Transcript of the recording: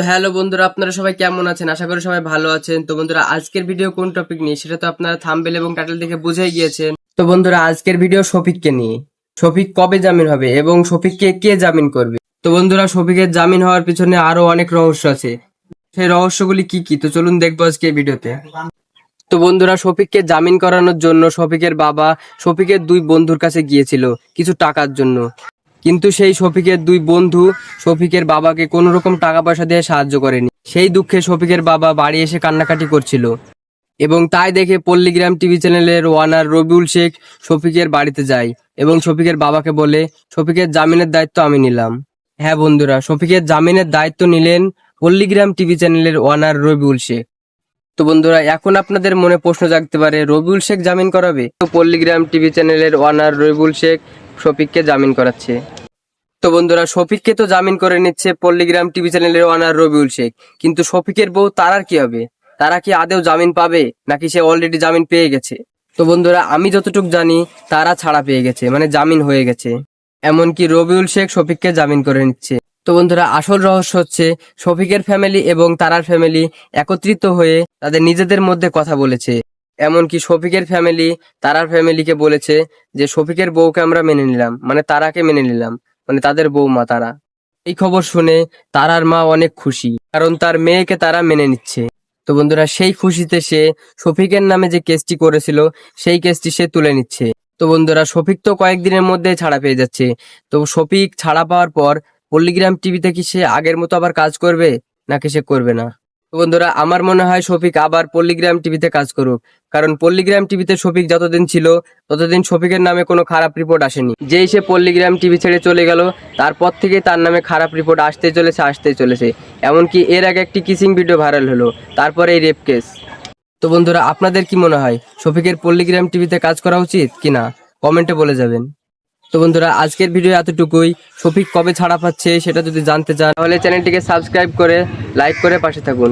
তো হ্যালো বন্ধুরা, আপনারা সবাই কেমন আছেন? আশা করি সবাই ভালো আছেন। তো বন্ধুরা, আজকের ভিডিও কোন টপিক নিয়ে? সেটা তো আপনারা থাম্বেল এবং টাইটেল দেখে বুঝেই গিয়েছেন। তো বন্ধুরা, আজকের ভিডিও শফিককে নিয়ে। শফিক কবে জামিন হবে এবং শফিককে কে জামিন করবে? তো বন্ধুরা, শফিকের জামিন হওয়ার পিছনে আরও অনেক রহস্য আছে। সেই রহস্যগুলি কি কি? তো চলুন দেখব আজকে ভিডিওতে তো বন্ধুরা, শফিককে জামিন করানোর জন্য শফিকের বাবা, শফিকের দুই বন্ধুর কাছে গিয়েছিল কিছু টাকার জন্য। কিন্তু সেই শফিকের দুই বন্ধু শফিকের বাবাকে কোনো রকম টাকা পয়সা দিয়ে সাহায্য করেনি। সেই দুঃখে শফিকের বাবা বাড়ি এসে কান্নাকাটি করছিল। এবং তাই দেখে পল্লীগ্রাম টিভি চ্যানেলের ওয়ানার রবিউল শেখ শফিকের বাড়িতে যায় এবং শফিকের বাবাকে বলে, শফিকের জামিনের দায়িত্ব আমি নিলাম। হ্যাঁ বন্ধুরা, শফিকের জামিনের দায়িত্ব নিলেন পল্লীগ্রাম টিভি চ্যানেলের ওয়ানার রবিউল শেখ। তো বন্ধুরা, এখন আপনাদের মনে প্রশ্ন জাগতে পারে, রবিউল শেখ জামিন করাবে? তো পল্লীগ্রাম টিভি চ্যানেলের ওয়ানার রবিউল শেখ শফিককে জামিন করাচ্ছে। তো বন্ধুরা, শফিককে তো জামিন করে নিচ্ছে পল্লীগ্রাম টিভি চ্যানেলের ওয়ানার রবিউল শেখ। কিন্তু শফিকের বউ তারার কি হবে? তারা কি আদেও জামিন পাবে? নাকি সে অলরেডি জামিন পেয়ে গেছে? তো বন্ধুরা, আমি যতটুকু জানি, তারা ছাড়া পেয়ে গেছে মানে জামিন হয়ে গেছে। এমনকি রবিউল শেখ শফিককে জামিন করে নিচ্ছে। তো বন্ধুরা, আসল রহস্য হচ্ছে, শফিকের ফ্যামিলি এবং তারার ফ্যামিলি একত্রিত হয়ে তাদের নিজেদের মধ্যে কথা বলেছে। এমনকি শফিকের ফ্যামিলি তারার ফ্যামিলিকে বলেছে যে শফিকের বউকে আমরা মেনে নিলাম মানে তারাকে মেনে নিলাম মানে তাদের বৌমা তারা। এই খবর শুনে তারার মা অনেক খুশি, কারণ তার মেয়েকে তারা মেনে নিচ্ছে। তো বন্ধুরা, সেই খুশিতে সে শফিকের নামে যে কেসটি করেছিল, সেই কেসটি সে তুলে নিচ্ছে। তো বন্ধুরা, শফিক তো কয়েকদিনের মধ্যে ছাড়া পেয়ে যাচ্ছে। তো শফিক ছাড়া পাওয়ার পর পল্লীগ্রাম টিভিতে কি সে আগের মতো আবার কাজ করবে, নাকি সে করবে না? বন্ধুরা, আমার মনে হয় শফিক আবার পল্লীগ্রাম টিভিতে কাজ করুক। কারণ পল্লীগ্রাম টিভিতে শফিক যতদিন ছিল, ততদিন শফিকের নামে কোনো খারাপ রিপোর্ট আসেনি। যেই সে পল্লীগ্রাম টিভি ছেড়ে চলে গেল, তারপর থেকে তার নামে খারাপ রিপোর্ট আসতেই চলেছে আসতেই চলেছে। এমনকি এর আগে একটি কিসিং ভিডিও ভাইরাল হলো, তারপরে এই রেপ কেস তো বন্ধুরা, আপনাদের কি মনে হয়, শফিকের পল্লীগ্রাম টিভিতে কাজ করা উচিত কি না কমেন্টে বলে যাবেন। তো বন্ধুরা, আজকের ভিডিও এতটুকুই। শফিক কবে ছাড়া পাচ্ছে, সেটা যদি জানতে চান, তাহলে চ্যানেলটিকে সাবস্ক্রাইব করে লাইক করে পাশে থাকুন।